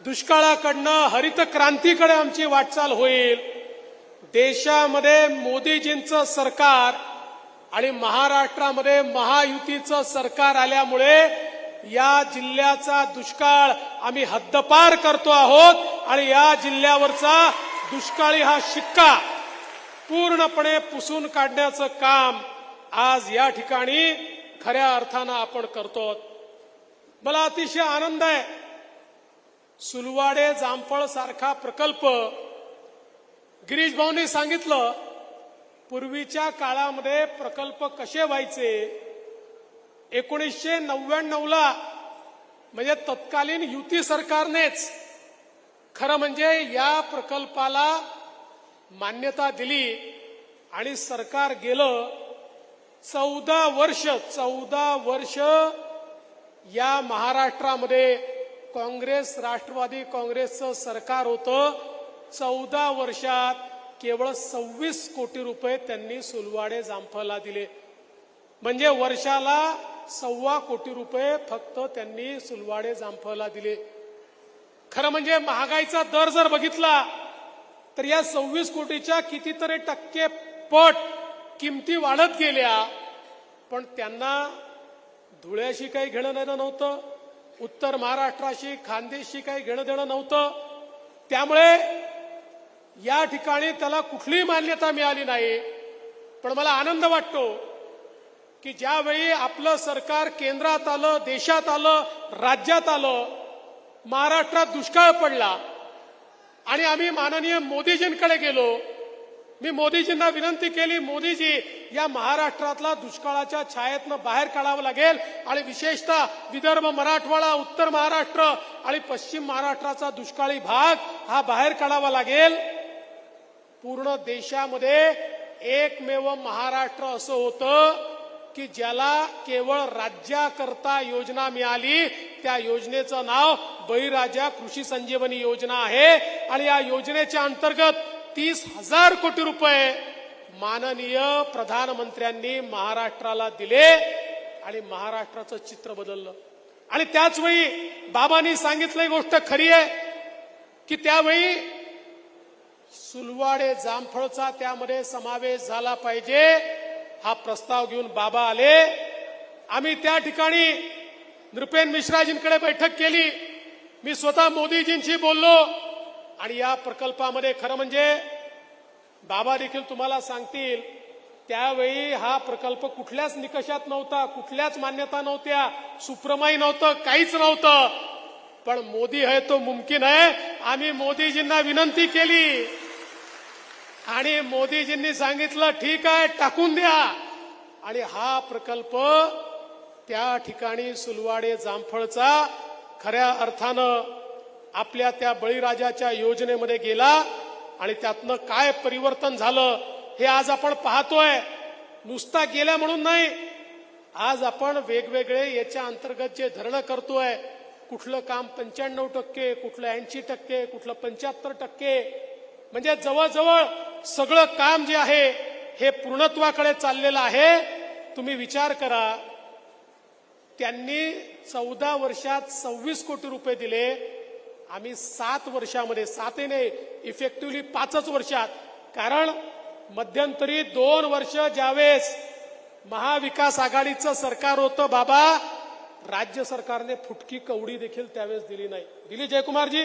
दुष्काळाकडनं हरित क्रांतीकडे आमची वाटचाल होईल. देशामध्ये मोदीजींचं सरकार आणि महाराष्ट्रामध्ये महायुतीचं सरकार आल्यामुळे या जिल्ह्याचा दुष्काळ आम्ही हद्दपार करतो आहोत आणि या जिल्ह्यावरचा दुष्काळी हा शिक्का पूर्णपणे पुसून काढण्याचं काम आज या ठिकाणी खऱ्या अर्थानं आपण करतो मला अतिशय आनंद आहे सुलवाडे जामफळ सारखा प्रकल्प गिरीश भाऊंनी सांगितलं पूर्वीच्या काळामध्ये प्रकल्प कसे व्हायचे? एकोणीसशे नव्याण्णवला म्हणजे तत्कालीन युती सरकारनेच खरं म्हणजे या प्रकल्पाला मान्यता दिली आणि सरकार गेलं. चौदा वर्ष चौदा वर्ष या महाराष्ट्रामध्ये काँग्रेस राष्ट्रवादी काँग्रेसचं सरकार होतं चौदा वर्षात केवळ सव्वीस कोटी रुपये त्यांनी सुलवाडे जामफळला दिले. म्हणजे वर्षाला सव्वा कोटी रुपये फक्त त्यांनी सुलवाडे जामफळला दिले. खरं म्हणजे महागाईचा दर जर बघितला तर या सव्वीस कोटीच्या कितीतरी टक्के पट किमती वाढत गेल्या पण त्यांना धुळ्याशी काही घेणं देणं नव्हतं. उत्तर महाराष्ट्राशी खानदेशशी काही घेणं देणं नव्हतं. त्यामुळे या ठिकाणी त्याला कुठलीही मान्यता मिळाली नाही. पण मला आनंद वाटतो की ज्यावेळी आपलं सरकार केंद्रात आलं देशात आलं राज्यात आलं महाराष्ट्रात दुष्काळ पडला आणि आम्ही माननीय मोदीजींकडे गेलो मी मोदीजींना विनंती केली मोदीजी या महाराष्ट्रातला दुष्काळाच्या छायेतनं बाहेर काढावं लागेल आणि विशेषतः विदर्भ मराठवाडा उत्तर महाराष्ट्र आणि पश्चिम महाराष्ट्राचा दुष्काळी भाग हा बाहेर काढावा लागेल. पूर्ण देशामध्ये एकमेव महाराष्ट्र असं होतं की ज्याला केवळ राज्याकरता योजना मिळाली त्या योजनेचं नाव बळीराजा कृषी संजीवनी योजना आहे. आणि या योजनेच्या अंतर्गत तीस हजार कोटी रुपये माननीय प्रधानमंत्र्यांनी महाराष्ट्राला दिले आणि महाराष्ट्राचं चित्र बदललं. आणि त्याचवेळी बाबांनी सांगितलं गोष्ट खरी आहे की त्यावेळी सुलवाडे जामफळचा त्यामध्ये समावेश झाला पाहिजे हा प्रस्ताव घेऊन बाबा आले. आम्ही त्या ठिकाणी नृपेन मिश्राजींकडे बैठक केली. मी स्वतः मोदीजींशी बोललो. आणि या प्रकल्पामध्ये खरं म्हणजे बाबा देखील तुम्हाला सांगतील त्यावेळी हा प्रकल्प कुठल्याच निकषात नव्हता कुठल्याच मान्यता नव्हत्या सुप्रमाई नव्हतं काहीच नव्हतं. पण मोदी है तो मुमकिन आहे. आम्ही मोदीजींना विनंती केली. आणि मोदीजींनी सांगितलं ठीक आहे टाकून द्या. आणि हा प्रकल्प त्या ठिकाणी सुलवाडे जामफळचा खऱ्या अर्थानं आपल्या त्या बळीराजाच्या योजनेमध्ये गेला आणि त्यातनं काय परिवर्तन झालं हे आज आपण पाहतोय. नुसता गेल्या म्हणून नाही आज आपण वेगवेगळे याच्या अंतर्गत जे धरणं करतोय कुठलं काम पंच्याण्णव टक्के कुठलं ऐंशी टक्के कुठलं पंच्याहत्तर टक्के म्हणजे जवळजवळ सगळं काम जे आहे हे पूर्णत्वाकडे चाललेलं आहे. तुम्ही विचार करा त्यांनी चौदा वर्षात सव्वीस कोटी रुपये दिले आम्ही सात वर्षामध्ये सातेने इफेक्टिव्हली पाचच वर्षात कारण मध्यंतरी दोन वर्ष ज्यावेळेस महाविकास आघाडीचं सरकार होतं बाबा राज्य सरकारने फुटकी कवडी देखील त्यावेळेस दिली नाही. दिली जयकुमारजी?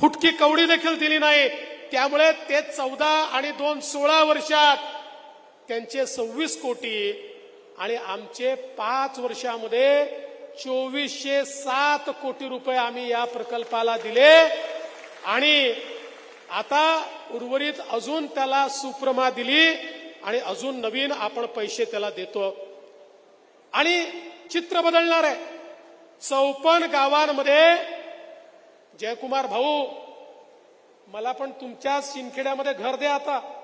फुटकी कवडी देखील दिली नाही. त्यामुळे ते चौदा आणि दोन सोळा वर्षात त्यांचे सव्वीस कोटी आणि आमचे पाच वर्षामध्ये चोवीसशे सात कोटी रुपये आम्ही या प्रकल्पाला दिले. आणि आता उर्वरित अजून त्याला सुप्रमा दिली आणि अजून नवीन आपण पैसे त्याला देतो. आणि चित्र बदलणार आहे. चौपन्न गावांमध्ये जयकुमार भाऊ मला पण तुमच्या शिंदखेड्यामध्ये घर द्या आता.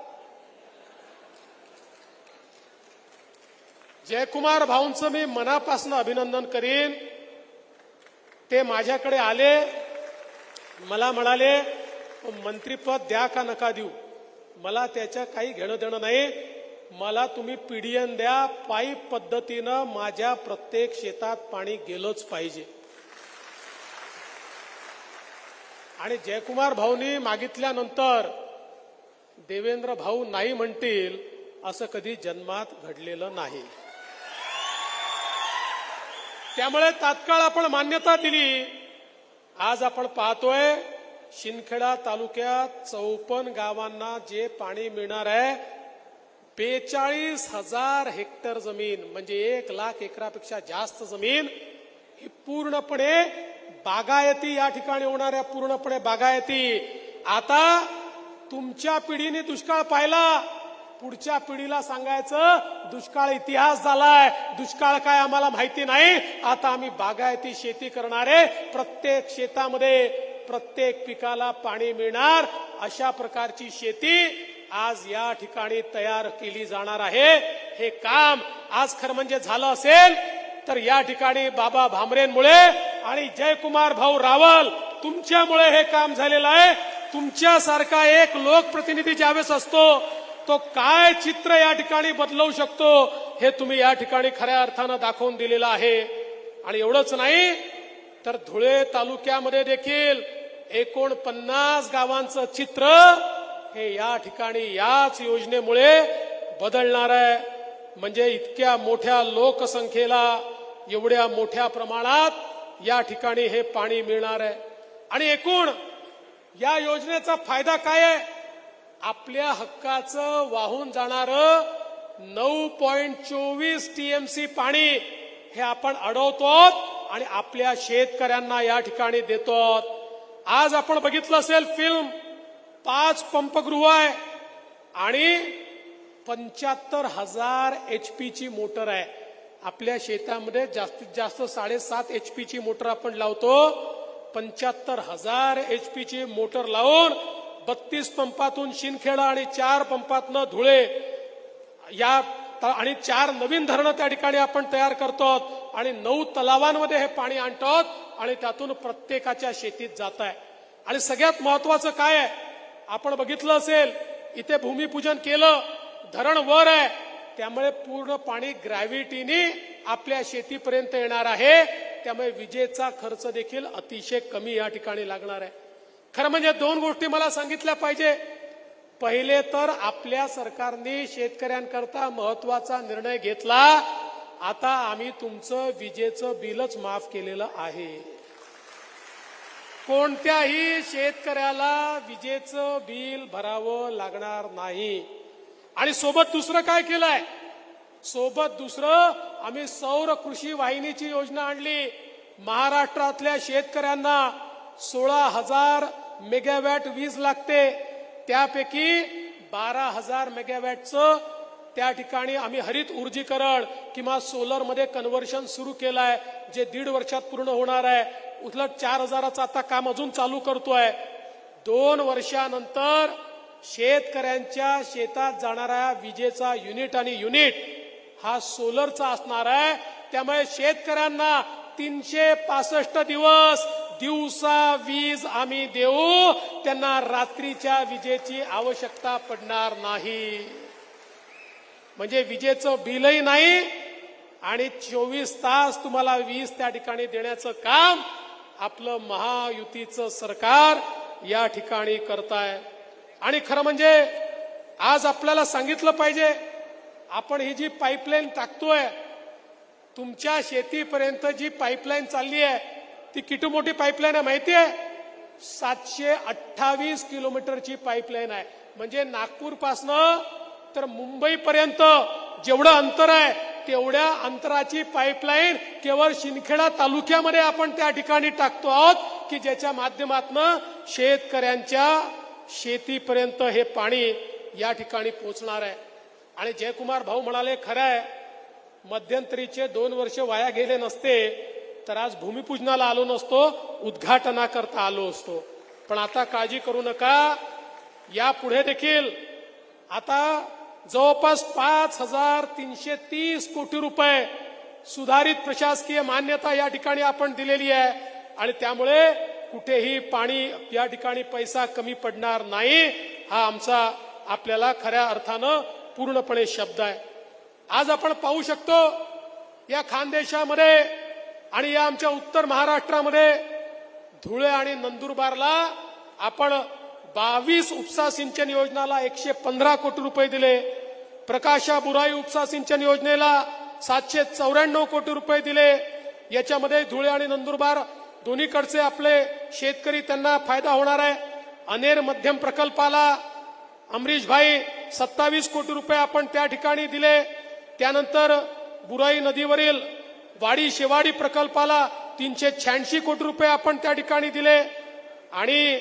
जयकुमार भाऊंचं मी मनापासून अभिनंदन करीन. ते माझ्याकडे आले मला म्हणाले मंत्रीपद द्या का नका देऊ? मला त्याच्या काही घेणं देणं नाही. मला तुम्ही पीडीएन द्या पाईप पद्धतीनं माझ्या प्रत्येक शेतात पाणी गेलंच पाहिजे. आणि जयकुमार भाऊनी मागितल्यानंतर देवेंद्र भाऊ नाही म्हणतील असं कधी जन्मात घडलेलं नाही. त्यामुळे तात्काळ आपण मान्यता दिली. आज आपण पाहतोय शिंदखेडा तालुक्यात चौपन्न गावांना जे पाणी मिळणार आहे बेचाळीस हजार हेक्टर जमीन म्हणजे एक लाख एकरापेक्षा जास्त जमीन ही पूर्णपणे बागायती या ठिकाणी होणाऱ्या पूर्णपणे बागायती. आता तुमच्या पिढीने दुष्काळ पाहिला. पुढच्या पिढीला सांगायचं दुष्काळ इतिहास झालाय. दुष्काळ काय आम्हाला माहिती नाही. आता आम्ही बागायती शेती करणारे. प्रत्येक शेतामध्ये प्रत्येक पिकाला पाणी मिळणार. अशा प्रकारची शेती आज या ठिकाणी तयार केली जाणार आहे. हे काम आज खरं म्हणजे झालं असेल तर या ठिकाणी बाबा भामरेंमुळे आणि जयकुमार भाऊ रावल तुमच्यामुळे हे काम झालेलं आहे. तुमच्यासारखा एक लोकप्रतिनिधी ज्यावेळेस असतो तो काय चित्र या ठिकाणी बदलवू शकतो हे तुम्ही या ठिकाणी खऱ्या अर्थानं दाखवून दिलेलं आहे. आणि एवढंच नाही तर धुळे तालुक्यामध्ये देखील एकोणपन्नास गावांचं चित्र हे या ठिकाणी याच योजनेमुळे बदलणार आहे. म्हणजे इतक्या मोठ्या लोकसंख्येला एवढ्या मोठ्या प्रमाणात या ठिकाणी हे पाणी मिळणार आहे. आणि एकूण या योजनेचा फायदा काय आहे? आपल्या हक्काचं वाहून जाणार नऊ पॉइंट चोवीस टीएमसी पाणी हे आपण अडवतो आणि आपल्या शेतकऱ्यांना या ठिकाणी देतो आज आपण बघितलं असेल फिल्म पाच पंपगृह आहे आणि पंच्याहत्तर हजार एच मोटर आहे. आपल्या शेतामध्ये जास्तीत जास्त साडेसात एच मोटर आपण लावतो. पंच्याहत्तर हजार एच मोटर लावून बत्तीस पंपातून शिनखेडा आणि चार पंपातनं धुळे या आणि चार नवीन धरणं त्या ठिकाणी आपण तयार करतो आणि नऊ तलावांमध्ये हे पाणी आणतो आणि त्यातून प्रत्येकाच्या शेतीत जात आहे आणि सगळ्यात महत्वाचं काय आहे? आपण बघितलं असेल इथे भूमिपूजन केलं धरण वर आहे. त्यामुळे पूर्ण पाणी ग्रॅव्हिटीने आपल्या शेतीपर्यंत येणार आहे. त्यामुळे विजेचा खर्च देखील अतिशय कमी या ठिकाणी लागणार आहे. खरं म्हणजे दोन गोष्टी मला सांगितल्या पाहिजे. पहिले तर आपल्या सरकारने शेतकऱ्यांकरता महत्त्वाचा निर्णय घेतला. आता आम्ही तुमचं विजेचं बिलच माफ केलेलं आहे. कोणत्याही शेतकऱ्याला विजेचं बिल भरावं लागणार नाही. आणि सोबत दुसरं काय केलंय? सोबत दुसरं आम्ही सौर कृषी वाहिनीची योजना आणली. महाराष्ट्रातल्या शेतकऱ्यांना सोळा हजार मेगावॅट वीज लागते. त्यापैकी बारा हजार मेगावॅटचं त्या ठिकाणी आम्ही हरित ऊर्जीकरण किंवा सोलरमध्ये कन्व्हर्शन सुरू केलं आहे जे दीड वर्षात पूर्ण होणार आहे. उलट चार हजाराचं आता काम अजून चालू करतोय. दोन वर्षानंतर शेतकऱ्यांच्या शेतात जाणाऱ्या विजेचा युनिट आणि युनिट हा सोलरचा असणार आहे. त्यामुळे शेतकऱ्यांना तीनशे पासष्ट दिवस दिवसा वीज आम्ही देऊ त्यांना रात्रीच्या विजेची आवश्यकता पडणार नाही. म्हणजे विजेचं बिलही नाही आणि चोवीस तास तुम्हाला वीज त्या ठिकाणी देण्याचं काम आपलं महायुतीचं सरकार या ठिकाणी करताय. आणि खरं म्हणजे आज आपल्याला सांगितलं पाहिजे आपण ही जी पाईपलाईन टाकतोय तुमच्या शेतीपर्यंत जी पाईपलाईन चालली आहे ती किती मोठी पाईपलाईन आहे माहिती आहे सातशे अठ्ठावीस किलोमीटरची पाईपलाईन आहे. म्हणजे नागपूरपासनं तर मुंबईपर्यंत जेवढं अंतर आहे तेवढ्या अंतराची पाईपलाईन केवळ शिंदखेडा तालुक्यामध्ये आपण त्या ठिकाणी टाकतो आहोत की ज्याच्या माध्यमातून शेतकऱ्यांच्या शेतीपर्यंत हे पाणी या ठिकाणी पोहोचणार आहे. आणि जयकुमार भाऊ म्हणाले खरं आहे मध्यंतरीचे दोन वर्ष वाया गेले नसते तर आज भूमिपूजनाला आलो नसतो उद्घाटनाकरता आलो असतो. पण आता काळजी करू नका यापुढे देखील आता जवळपास पाच हजार तीनशे तीस कोटी रुपये सुधारित प्रशासकीय मान्यता या ठिकाणी आपण दिलेली आहे आणि त्यामुळे कुठेही पाणी या ठिकाणी पैसा कमी पडणार नाही हा आमचा आपल्याला खऱ्या अर्थानं पूर्णपणे शब्द आहे. आज आपण पाहू शकतो या खानदेशामध्ये आणि या आमच्या उत्तर महाराष्ट्रामध्ये धुळे आणि नंदुरबारला आपण बावीस उपसा सिंचन योजनाला एकशे पंधरा कोटी रुपये दिले. प्रकाशा बुराई उपसा सिंचन योजनेला सातशे चौऱ्याण्णव कोटी रुपये दिले. याच्यामध्ये धुळे आणि नंदुरबार दोन्हीकडचे आपले शेतकरी त्यांना फायदा होणार आहे. अनेर मध्यम प्रकल्पाला अमरीश भाई सत्तावीस कोटी रुपये आपण त्या ठिकाणी दिले. त्यानंतर बुराई नदीवरील वाडी शेवाडी प्रकल्पाला तीनशे शहाऐंशी कोटी रुपये आपण त्या ठिकाणी दिले. आणि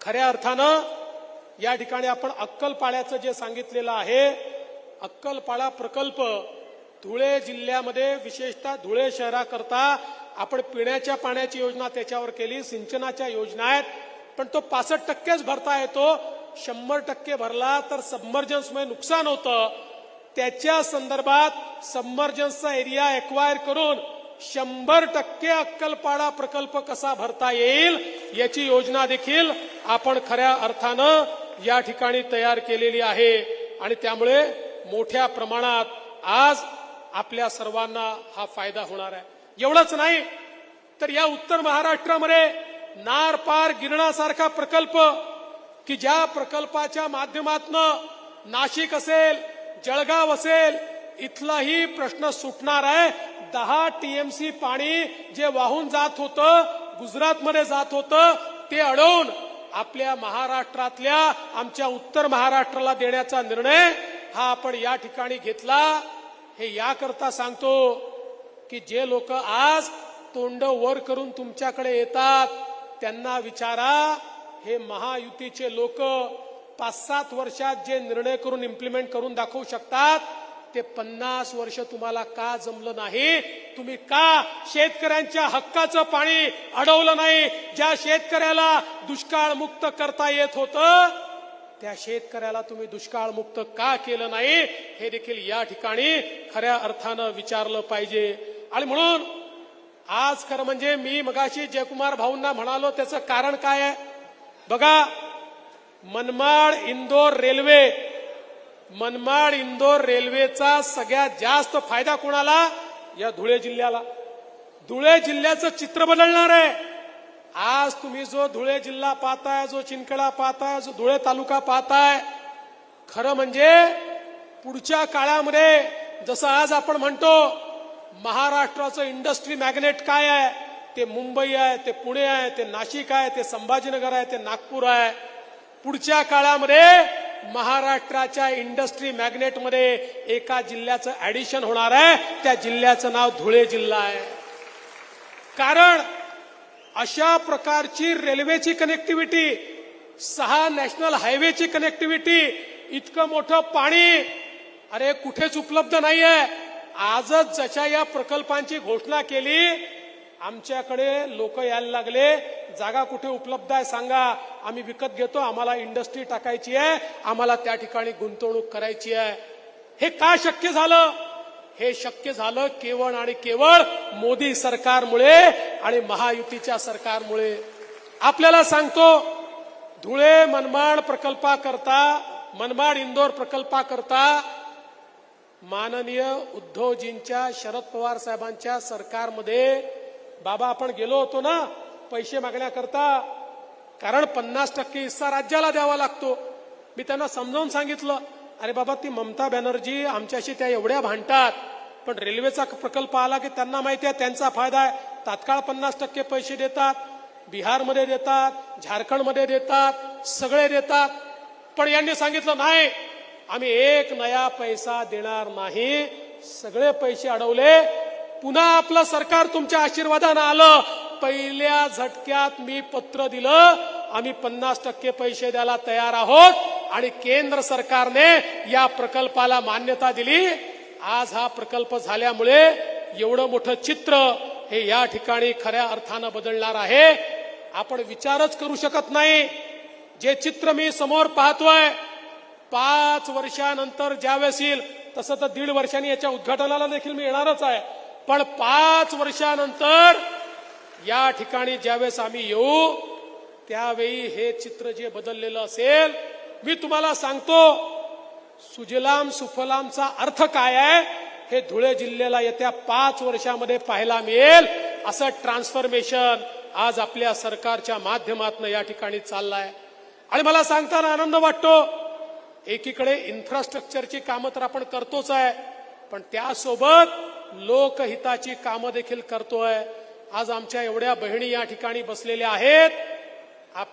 खऱ्या अर्थानं या ठिकाणी आपण अक्कलपाड्याचं जे सांगितलेलं आहे अक्कलपाडा प्रकल्प धुळे जिल्ह्यामध्ये विशेषतः धुळे शहराकरता आपण पिण्याच्या पाण्याची योजना त्याच्यावर केली सिंचनाच्या योजना आहेत. पण तो पासष्ट टक्केच भरता येतो. शंभर टक्के भरला तर सबमर्जन्समुळे नुकसान होतं. त्याच्या संदर्भात सबमर्जन्सचा एरिया एक्वायर करून शंभर टक्के अक्कलपाडा प्रकल्प कसा भरता येईल याची योजना देखील आपण खऱ्या अर्थानं या ठिकाणी तयार केलेली आहे. आणि त्यामुळे मोठ्या प्रमाणात आज आपल्या सर्वांना हा फायदा होणार आहे. एवढंच नाही तर या उत्तर महाराष्ट्रामध्ये नार पार गिरणासारखा प्रकल्प की ज्या प्रकल्पाच्या माध्यमातनं नाशिक असेल जळगाव असेल इथलाही प्रश्न सुटणार आहे. दहा टीएमसी पाणी जे वाहून जात होतं गुजरातमध्ये जात होतं ते अडवून आपल्या महाराष्ट्रातल्या आमच्या उत्तर महाराष्ट्राला देण्याचा निर्णय हा आपण या ठिकाणी घेतला. हे याकरता सांगतो की जे लोक आज तोंड वर करून तुमच्याकडे येतात त्यांना विचारा हे महायुतीचे लोक पाच सात वर्षात जे निर्णय करून इम्प्लिमेंट करून दाखवू शकतात ते पन्नास वर्ष तुम्हाला का जमलं नाही? तुम्ही का शेतकऱ्यांच्या हक्काचं पाणी अडवलं नाही? ज्या शेतकऱ्याला दुष्काळ मुक्त करता येत होतं त्या शेतकऱ्याला तुम्ही दुष्काळ मुक्त का केलं नाही? हे देखील या ठिकाणी खऱ्या अर्थानं विचारलं पाहिजे. आणि म्हणून आज खरं म्हणजे मी मगाशी जयकुमार भाऊंना म्हणालो त्याचं कारण काय आहे? बघा मनमाड इंदोर रेल्वे. मनमाड इंदोर रेल्वेचा सगळ्यात जास्त फायदा कोणाला? या धुळे जिल्ह्याला. धुळे जिल्ह्याचं चित्र बदलणार आहे. आज तुम्ही जो धुळे जिल्हा पाहताय जो चिनकडा पाहताय जो धुळे तालुका पाहताय खरं म्हणजे पुढच्या काळामध्ये जसं आज आपण म्हणतो महाराष्ट्राचं इंडस्ट्री मॅग्नेट काय आहे? ते मुंबई आहे ते पुणे आहे ते नाशिक आहे ते संभाजीनगर आहे ते नागपूर आहे. पुढच्या काळामध्ये महाराष्ट्राच्या इंडस्ट्री मॅग्नेटमध्ये एका जिल्ह्याचं ऍडिशन होणार आहे. त्या जिल्ह्याचं नाव धुळे जिल्हा आहे. कारण अशा प्रकारची रेल्वेची कनेक्टिव्हिटी सहा नॅशनल हायवेची कनेक्टिव्हिटी इतकं मोठं पाणी अरे कुठेच उपलब्ध नाहीये. आजच जशा या प्रकल्पांची घोषणा केली आमच्याकडे लोक यायला लागले. जागा कुठे उपलब्ध आहे सांगा. आम्ही विकत घेतो आम्हाला इंडस्ट्री टाकायची आहे आम्हाला त्या ठिकाणी गुंतवणूक करायची आहे. हे का शक्य झालं? हे शक्य झालं केवळ आणि केवळ मोदी सरकारमुळे आणि महायुतीच्या सरकारमुळे. आपल्याला सांगतो धुळे मनमाड प्रकल्पाकरता मनमाड इंदोर प्रकल्पाकरता माननीय उद्धवजींच्या शरद पवार साहेबांच्या सरकारमध्ये बाबा आपण गेलो होतो ना पैसे मागण्याकरता कारण पन्नास टक्के हिस्सा राज्याला द्यावा लागतो. मी त्यांना समजावून सांगितलं अरे बाबा ती ममता बॅनर्जी आमच्याशी त्या एवढ्या भांडतात पण रेल्वेचा प्रकल्प आला की त्यांना माहिती आहे त्यांचा फायदा आहे. तात्काळ पन्नास टक्के पैसे देतात बिहारमध्ये देतात झारखंडमध्ये देतात सगळे देतात. पण यांनी सांगितलं नाही आम्ही एक नया पैसा देणार नाही. सगळे पैसे अडवले. पुन्हा आपलं सरकार तुमच्या आशीर्वादानं आलं. पहिल्या झटक्यात मी पत्र दिलं आम्ही पन्नास टक्के पैसे द्यायला तयार आहोत आणि केंद्र सरकारने या प्रकल्पाला मान्यता दिली. आज हा प्रकल्प झाल्यामुळे एवढं मोठं चित्र हे या ठिकाणी खऱ्या अर्थानं बदलणार आहे. आपण विचारच करू शकत नाही. जे चित्र मी समोर पाहतोय पाच वर्षानंतर ज्यावेळेस येईल तसं तर दीड वर्षांनी याच्या उद्घाटनाला देखील मी येणारच आहे. पण पाच वर्षानंतर या ठिकाणी ज्यावेळेस आम्ही येऊ त्यावेळी हे चित्र जे बदललेलं असेल मी तुम्हाला सांगतो सुजलाम सुफलामचा अर्थ काय आहे हे धुळे जिल्ह्याला येत्या पाच वर्षामध्ये पाहायला मिळेल. असं ट्रान्सफॉर्मेशन आज आपल्या सरकारच्या माध्यमातून या ठिकाणी चाललाय. आणि मला सांगताना आनंद वाटतो एकीकडे इन्फ्रास्ट्रक्चरची कामं तर आपण करतोच आहे पण त्यासोबत लोकहिताची कामं देखील करतोय. आज आमच्या एवढ्या बहिणी या ठिकाणी बसलेल्या आहेत. आपली